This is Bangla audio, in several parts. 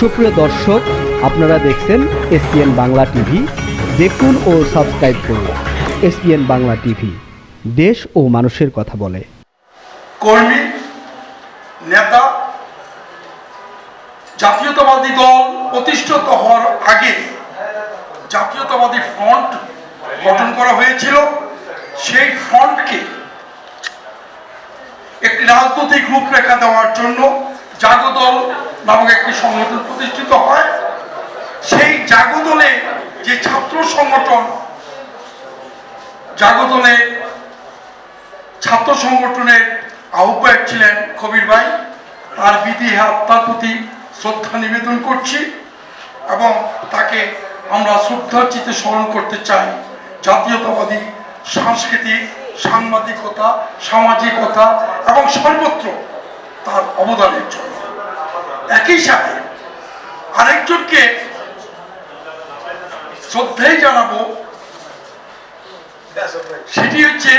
সুপ্রিয় দর্শক, আপনারা দেখছেন এসপিএন বাংলা টিভি। দেখুন ও সাবস্ক্রাইব করুন এসপিএন বাংলা টিভি। দেশ ও মানুষের কথা বলে। কর্মী, নেতা, জাতীয়তাবাদী দল প্রতিষ্ঠিত হওয়ার আগে জাতীয়তাবাদী ফ্রন্ট গঠন করা হয়েছিল। সেই ফ্রন্টকে একটি রাজনৈতিক রূপরেখা দেওয়ার জন্য নামক একটি সংগঠন প্রতিষ্ঠিত হয়। সেই জাগদলে যে ছাত্র সংগঠন, জাগদলে ছাত্র সংগঠনের আহ্বায়ক ছিলেন কবির ভাই। তার বিধি আত্মার প্রতি শ্রদ্ধা নিবেদন করছি এবং তাকে আমরা শ্রদ্ধার চিত্তে স্মরণ করতে চাই। জাতীয়তাবাদী, সাংস্কৃতিক, সাংবাদিকতা, সামাজিকতা এবং সর্বত্র তার অবদানের জন্য। একই সাথে আরেকজনকে শ্রদ্ধাই জানাব, সেটি হচ্ছে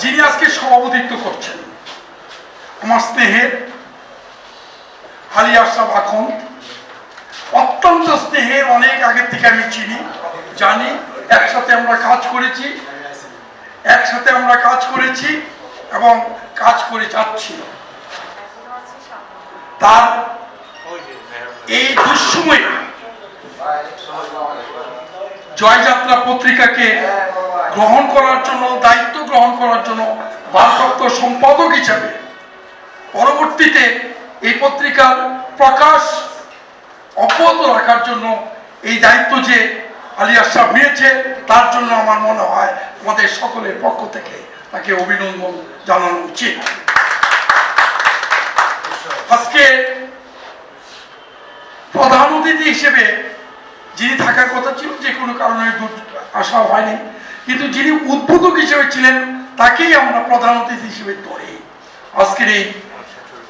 যিনি আজকে সভাপতিত্ব করছেন। আমার স্নেহের আলী আশরাফ আখন অত্যন্ত স্নেহের, অনেক আগের থেকে আমি চিনি, জানি, একসাথে আমরা কাজ করেছি, একসাথে আমরা কাজ করেছি এবং কাজ করে যাচ্ছি। তার এই দুঃসময়ে জয়যাত্রা পত্রিকাকে গ্রহণ করার জন্য দায়িত্ব গ্রহণ করার জন্য ভারপ্রাপ্ত সম্পাদক হিসাবে পরবর্তীতে এই পত্রিকার প্রকাশ অব্যাহত রাখার জন্য এই দায়িত্ব যে আলী আশরাফ নিয়েছে তার জন্য আমার মনে হয় আমাদের সকলের পক্ষ থেকে তাকে অভিনন্দন জানানো উচিত। আজকে প্রধান অতিথি হিসেবে যিনি থাকার কথা ছিল, যে কোনো কারণে আসা হয়নি, কিন্তু যিনি উদ্বোধক হিসেবে ছিলেন, তাকেই আমরা প্রধান অতিথি হিসেবে ধরি। আজকের এই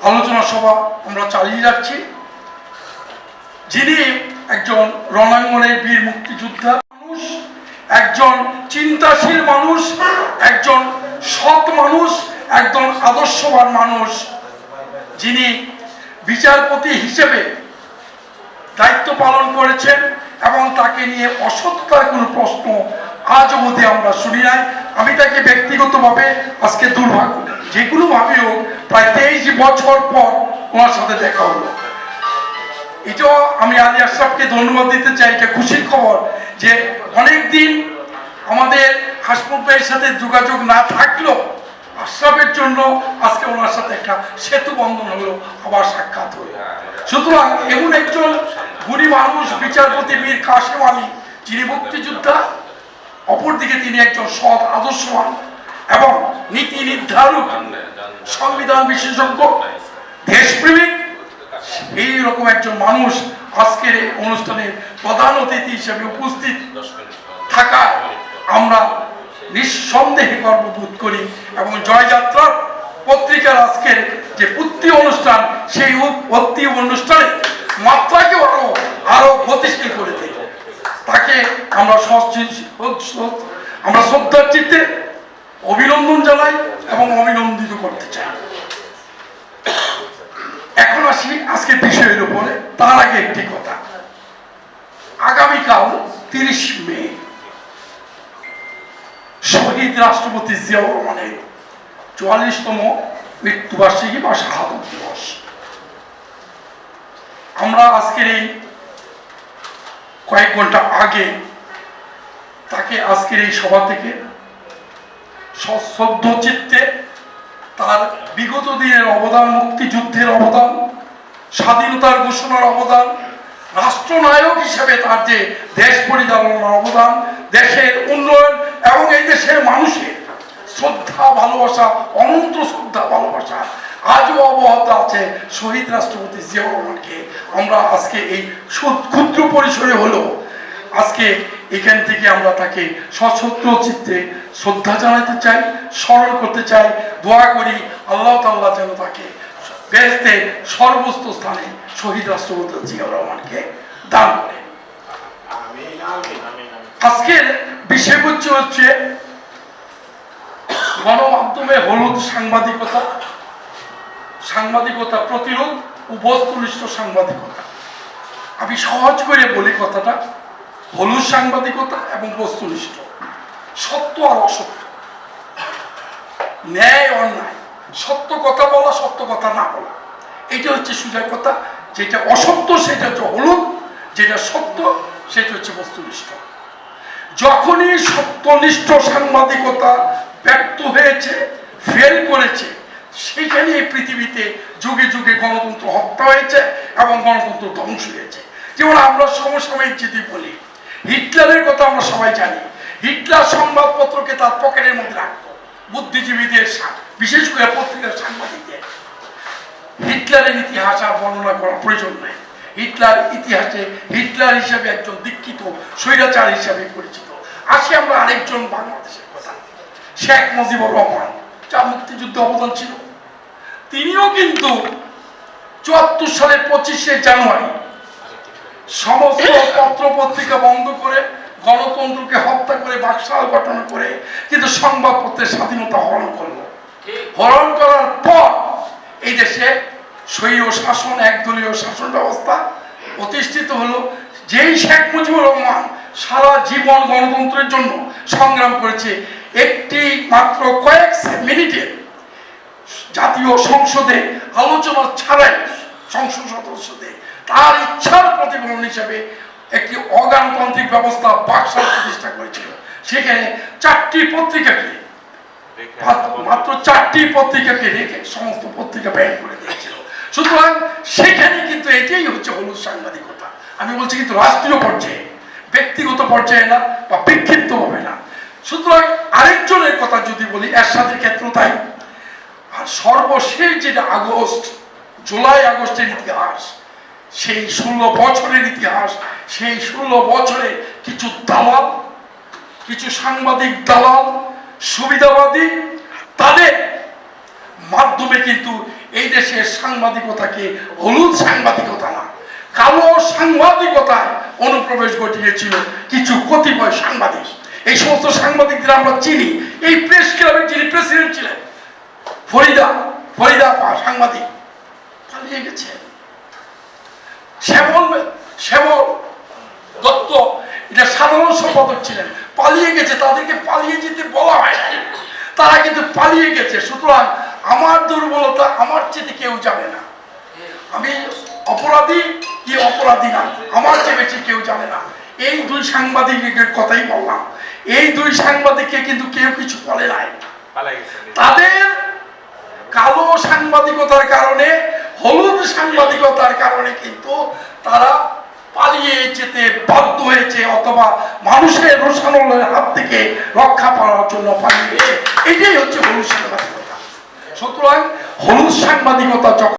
আলোচনা সভা আমরা চালিয়ে যাচ্ছি। যিনি একজন রণাঙ্গনের বীর মুক্তিযোদ্ধা মানুষ, একজন চিন্তাশীল মানুষ, একজন সৎ মানুষ, একজন আদর্শবান মানুষ যিনি বিচারপতি হিসেবে দায়িত্ব পালন করেছেন এবং তাকে নিয়ে অসত্যতার কোনো প্রশ্ন আজ অবধি আমরা শুনি নাই। আমি তাকে ব্যক্তিগতভাবে আজকে দুর্ভাগ্য যে কোনোভাবে হোক, প্রায় তেইশ বছর পর ওনার সাথে দেখা হলো। এটাও আমি আলী আশরাফকে ধন্যবাদ দিতে চাই, এটা খুশির খবর যে অনেকদিন আমাদের হাসমুদ ভাইয়ের সাথে যোগাযোগ না থাকলেও আশরাফের জন্য আজকে ওনার সাথে একটা সেতু বন্ধন হলো, আবার সাক্ষাৎ হলো। সুতরাং এমন একজন গুণী মানুষ, বিচারপতি মীর কাশেম আলী, যিনি মুক্তিযোদ্ধা, অপরদিকে তিনি একজন সৎ আদর্শবান এবং নীতি নির্ধারক, সংবিধান বিশেষজ্ঞ, দেশপ্রেমিক, এই রকম একজন মানুষ আজকের এই অনুষ্ঠানে প্রধান অতিথি হিসেবে উপস্থিত থাকায় আমরা নিঃসন্দেহে গর্ববোধ করি এবং জয়যাত্রার পত্রিকার আজকের যে পুত্তি অনুষ্ঠান, সেই পত্তি অনুষ্ঠানে মাত্রাকে আরও আরও গতিশীল করে দেব। তাকে আমরা আমরা শ্রদ্ধার চিত্তে অভিনন্দন জানাই এবং অভিনন্দিত করতে চাই। এখন আসি আজকে বিষয়ের উপরে। তার আগে একটি কথা। আগামীকাল তিরিশ মে শহীদ রাষ্ট্রপতি জিয়াউর রহমানের চুয়াল্লিশতম মৃত্যুবার্ষিকী বা শাহাদত দিবস। আমরা আজকের এই কয়েক ঘণ্টা আগে তাকে আজকের এই সভা থেকে সশ্রদ্ধ চিত্তে তার বিগত দিনের অবদান, মুক্তিযুদ্ধের অবদান, স্বাধীনতার ঘোষণার অবদান, রাষ্ট্রনায়ক হিসেবে তার যে দেশ পরিচালনার অবদান এই দেশের মানুষের শ্রদ্ধা ভালোবাসা অনন্ত শ্রদ্ধা ভালোবাসা আজও অবহত আছে শহীদ রাষ্ট্রপতি জিয়াউর রহমানকে। আমরা আজকে এই ক্ষুদ্র পরিসরে হলো আজকে এখান থেকে আমরা তাকে সশস্ত্র চিত্তে শ্রদ্ধা জানাতে চাই স্মরণ করতে চাই দোয়া করি আল্লাহ তাল্লাহ যেন তাকে বেহেস্তে সর্বস্ত স্থানে শহীদ রাষ্ট্রপতি জিয়াউর রহমানকে দান করে। আজকের বিষয়বস্তু হচ্ছে গণমাধ্যমে হলুদ সাংবাদিকতা সাংবাদিকতা প্রতিরোধ বস্তুনিষ্ঠ সাংবাদিকতা। আমি সহজ করে বলি কথাটা, হলুদ সাংবাদিকতা এবং বস্তুনিষ্ঠ, সত্য আর অসত্য। ন্যায় অন্যায়, সত্য কথা বলা, সত্য কথা না বলা। এটা হচ্ছে সুজা কথা, যেটা অসত্য সেটা হচ্ছে হলুদ, যেটা সত্য সেটা হচ্ছে বস্তুনিষ্ঠ। যখনই সত্যনিষ্ঠ সাংবাদিকতা ব্যর্থ হয়েছে ফেল করেছে সেখানে এই পৃথিবীতে যুগে যুগে গণতন্ত্র হত্যা হয়েছে এবং গণতন্ত্র ধ্বংস হয়েছে। যেমন আমরা সমসাময়িক যদি বলি, হিটলারের কথা আমরা সবাই জানি, হিটলার সংবাদপত্রকে তার পকেটের মধ্যে রাখতো, বুদ্ধিজীবীদের বিশেষ করে পত্রিকার সাংবাদিকদের। হিটলারের ইতিহাস আর বর্ণনা করার প্রয়োজন নেই। হিটলার ইতিহাসে হিটলার হিসেবে একজন দীক্ষিত, স্বৈরাচার হিসেবে পরিচিত। আসি আমরা আরেকজন বাংলাদেশের কথা শেখ মুজিবুর রহমান যার মুক্তিযুদ্ধে অবদান ছিল। তিনিও কিন্তু চুয়াত্তর সালের পঁচিশে জানুয়ারি সমস্ত পত্র পত্রিকা বন্ধ করে, গণতন্ত্রকে হত্যা করে, বাকশাল গঠন করে কিন্তু সংবাদপত্রের স্বাধীনতা হরণ করল। হরণ করার পর এই দেশে স্বৈর শাসন, একদলীয় শাসন ব্যবস্থা প্রতিষ্ঠিত হলো। যেই শেখ মুজিবুর রহমান সারা জীবন গণতন্ত্রের জন্য সংগ্রাম করেছে একটি মাত্র কয়েক মিনিটে জাতীয় সংসদে আলোচনা ছাড়াই সংসদ সদস্যদের তার ইচ্ছার প্রতিফলন হিসেবে একটি অগণতান্ত্রিক ব্যবস্থা বাকশাল প্রতিষ্ঠা করেছিল। সেখানে চারটি পত্রিকাকে মাত্র- মাত্র চারটি পত্রিকাকে রেখে সমস্ত পত্রিকা ব্যান করে দিয়েছিল। সুতরাং সেখানে কিন্তু এটাই হচ্ছে হলুদ সাংবাদিকতা। আমি বলছি কিন্তু রাষ্ট্রীয় পর্যায়ে ব্যক্তিগত পর্যায়ে না বা বিক্ষিপ্ত হবে না। সুতরাং আরেকজনের কথা যদি বলি, এরশাদের ক্ষেত্র তাই। আর সর্বশেষ যেটা আগস্ট, জুলাই আগস্টের ইতিহাস, সেই ষোলো বছরের ইতিহাস, সেই ষোলো বছরে কিছু দালাল, কিছু সাংবাদিক দালাল, সুবিধাবাদী, তাদের মাধ্যমে কিন্তু এই দেশের সাংবাদিকতাকে হলুদ সাংবাদিকতা না, কালো সাংবাদিকতায় অনুপ্রবেশ ঘটিয়েছিল কিছু কতিপয় সাংবাদিক। এই সমস্ত সাংবাদিকদের আমরা চিনি। এই প্রেস ক্লাবের যিনি প্রেসিডেন্ট ছিলেন, ফরিদা ফরিদা সাংবাদিক, পালিয়ে গেছে। শ্যামল শ্যামল দত্ত, এটা সাধারণ সম্পাদক ছিলেন, পালিয়ে গেছে। তাদেরকে পালিয়ে যেতে বলা হয় তারা কিন্তু পালিয়ে গেছে। সুতরাং আমার দুর্বলতা, আমার চেয়ে কেউ জানে না। আমি অপরাধী কি অপরাধী না? আমার চেয়ে বেশি কেউ জানে না। এই দুই সাংবাদিকের কথাই বললাম। এই দুই সাংবাদিককে কিন্তু কেউ কিছু বলে নাই। তাদের কালো সাংবাদিকতার কারণে হলুদ সাংবাদিকতার কারণে কিন্তু তারা পালিয়ে যেতে বাধ্য হয়েছে অথবা মানুষের রোষানলের হাত থেকে রক্ষা পাওয়ার জন্য পালিয়ে। এটাই হচ্ছে হলুদ সাংবাদিকতা। সুতরাং হলুদ সাংবাদিকতা যখন